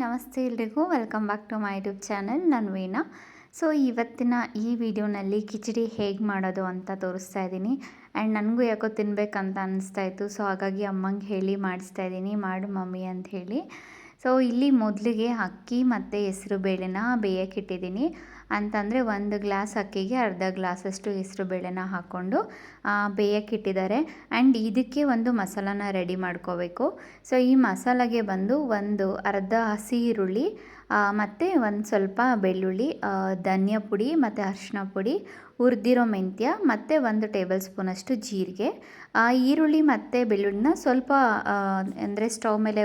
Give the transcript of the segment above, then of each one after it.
ನಮಸ್ತೆ ಎಲ್ರಿಗೂ. Welcome back to my YouTube channel ನಾನು ವೀಣಾ. ಸೊ ಇವತ್ತಿನ ಈ ವಿಡಿಯೋನಲ್ಲಿ ಕಿಚಡಿ ಹೇಗೆ ಮಾಡೋದು ಅಂತ ತೋರಿಸ್ತಾ ಇದ್ದೀನಿ. ಆ್ಯಂಡ್ ನನಗೂ ಯಾಕೋ ತಿನ್ಬೇಕಂತ ಅನಿಸ್ತಾ ಇತ್ತು. ಸೊ ಹಾಗಾಗಿ ಅಮ್ಮಂಗೆ ಹೇಳಿ ಮಾಡಿಸ್ತಾ ಇದ್ದೀನಿ. ಮಾಡು ಮಮ್ಮಿ ಅಂತ ಹೇಳಿ. ಸೊ ಇಲ್ಲಿ ಮೊದಲಿಗೆ ಅಕ್ಕಿ ಮತ್ತು ಹೆಸರು ಬೇಳೆನ ಬೇಯಕ್ಕಿಟ್ಟಿದ್ದೀನಿ ಅಂತಂದರೆ ಒಂದು ಗ್ಲಾಸ್ ಅಕ್ಕಿಗೆ ಅರ್ಧ ಗ್ಲಾಸಷ್ಟು ಹೆಸರು ಬೇಳೆನ ಹಾಕ್ಕೊಂಡು ಬೇಯಕ್ಕಿಟ್ಟಿದ್ದಾರೆ ಆ್ಯಂಡ್ ಇದಕ್ಕೆ ಒಂದು ಮಸಾಲಾನ ರೆಡಿ ಮಾಡ್ಕೋಬೇಕು. ಸೊ, ಈ ಮಸಾಲೆಗೆ ಬಂದು ಒಂದು ಅರ್ಧ ಹಸಿ ಈರುಳ್ಳಿ ಮತ್ತು ಒಂದು ಸ್ವಲ್ಪ ಬೆಳ್ಳುಳ್ಳಿ ಧನಿಯಾ ಪುಡಿ ಮತ್ತು ಅರಿಶಿನ ಪುಡಿ, ಹುರಿದಿರೋ ಮೆಂತ್ಯ ಮತ್ತು ಒಂದು ಟೇಬಲ್ ಸ್ಪೂನಷ್ಟು ಜೀರಿಗೆ ಈರುಳ್ಳಿ ಮತ್ತು ಬೆಳ್ಳುಳ್ಳಿನ ಸ್ವಲ್ಪ ಅಂದರೆ ಸ್ಟವ್ ಮೇಲೆ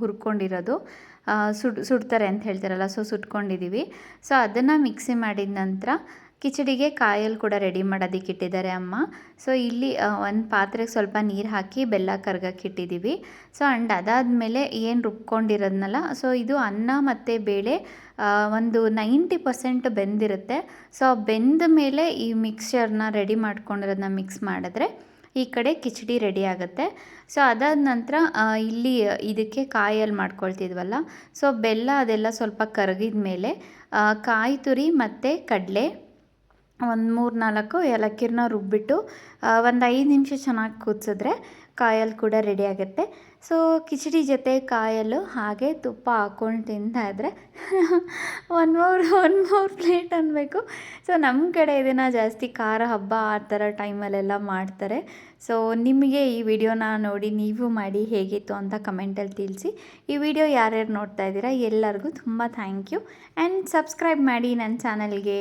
ಹುರ್ಕೊಂಡಿರೋದು. ಸುಡ್, ಸುಡ್ತಾರೆ ಅಂತ ಹೇಳ್ತಾರಲ್ಲ ಸೊ ಸುಟ್ಕೊಂಡಿದ್ದೀವಿ ಸೊ ಅದನ್ನು ಮಿಕ್ಸಿ ಮಾಡಿದ ನಂತರ ಕಿಚಡಿಗೆ ಕಾಯಲ್ಲಿ ಕೂಡ ರೆಡಿ ಮಾಡೋದಕ್ಕೆ ಇಟ್ಟಿದ್ದಾರೆ ಅಮ್ಮ. ಸೊ ಇಲ್ಲಿ ಒಂದು ಪಾತ್ರೆಗೆ ಸ್ವಲ್ಪ ನೀರು ಹಾಕಿ ಬೆಲ್ಲ ಕರ್ಗಕ್ಕೆ ಇಟ್ಟಿದ್ದೀವಿ ಸೊ ಅಂಡ್ ಅದಾದಮೇಲೆ ಏನು ರುಬ್ಕೊಂಡಿರೋದ್ನಲ್ಲ ಸೊ ಇದು ಅನ್ನ ಮತ್ತು ಬೇಳೆ ಒಂದು ನೈಂಟಿ ಪರ್ಸೆಂಟ್ ಬೆಂದಿರುತ್ತೆ. ಸೊ ಬೆಂದ ಮೇಲೆ ಈ ಮಿಕ್ಸ್ಚರ್ನ ರೆಡಿ ಮಾಡ್ಕೊಂಡಿರೋದನ್ನ ಮಿಕ್ಸ್ ಮಾಡಿದ್ರೆ ಈ ಕಡೆ ಕಿಚಡಿ ರೆಡಿ ಆಗುತ್ತೆ. ಸೊ ಅದಾದ ನಂತರ ಇಲ್ಲಿ, ಇದಕ್ಕೆ ಕಾಯಲ್ಲಿ ಮಾಡ್ಕೊಳ್ತಿದ್ವಲ್ಲ. ಸೊ ಬೆಲ್ಲ ಅದೆಲ್ಲ ಸ್ವಲ್ಪ ಕರಗಿದ ಮೇಲೆ ಕಾಯಿ ತುರಿ ಮತ್ತು ಕಡಲೆ ಒಂದು ಮೂರು ನಾಲ್ಕು ಏಲಕ್ಕಿನ ರುಬ್ಬಿಟ್ಟು ಒಂದು ಐದು ನಿಮಿಷ ಚೆನ್ನಾಗಿ ಕುದಿಸಿದ್ರೆ ಕಾಯಲ್ಲಿ ಕೂಡ ರೆಡಿ ಆಗುತ್ತೆ. ಸೊ ಕಿಚಡಿ ಜೊತೆ ಕಾಯಲ್ಲು ಹಾಗೆ ತುಪ್ಪ ಹಾಕ್ಕೊಂಡು ತಿಂತಾಯಿದ್ರೆ one more one more plate ಅನ್ನಬೇಕು ಸೊ ನಮ್ಮ ಕಡೆ ಇದನ್ನು ಜಾಸ್ತಿ ಖಾರ ಹಬ್ಬ ಆ ಥರ ಟೈಮಲ್ಲೆಲ್ಲ ಮಾಡ್ತಾರೆ. ಸೊ ನಿಮಗೆ ಈ ವಿಡಿಯೋನ ನೋಡಿ ನೀವು ಮಾಡಿ ಹೇಗಿತ್ತು ಅಂತ ಕಮೆಂಟಲ್ಲಿ ತಿಳಿಸಿ. ಈ ವಿಡಿಯೋ ಯಾರ್ಯಾರು ನೋಡ್ತಾ ಇದ್ದೀರಾ ಎಲ್ಲರಿಗೂ ತುಂಬ ಥ್ಯಾಂಕ್ ಯು ಆ್ಯಂಡ್ ಸಬ್ಸ್ಕ್ರೈಬ್ ಮಾಡಿ ನನ್ನ ಚಾನಲ್ಗೆ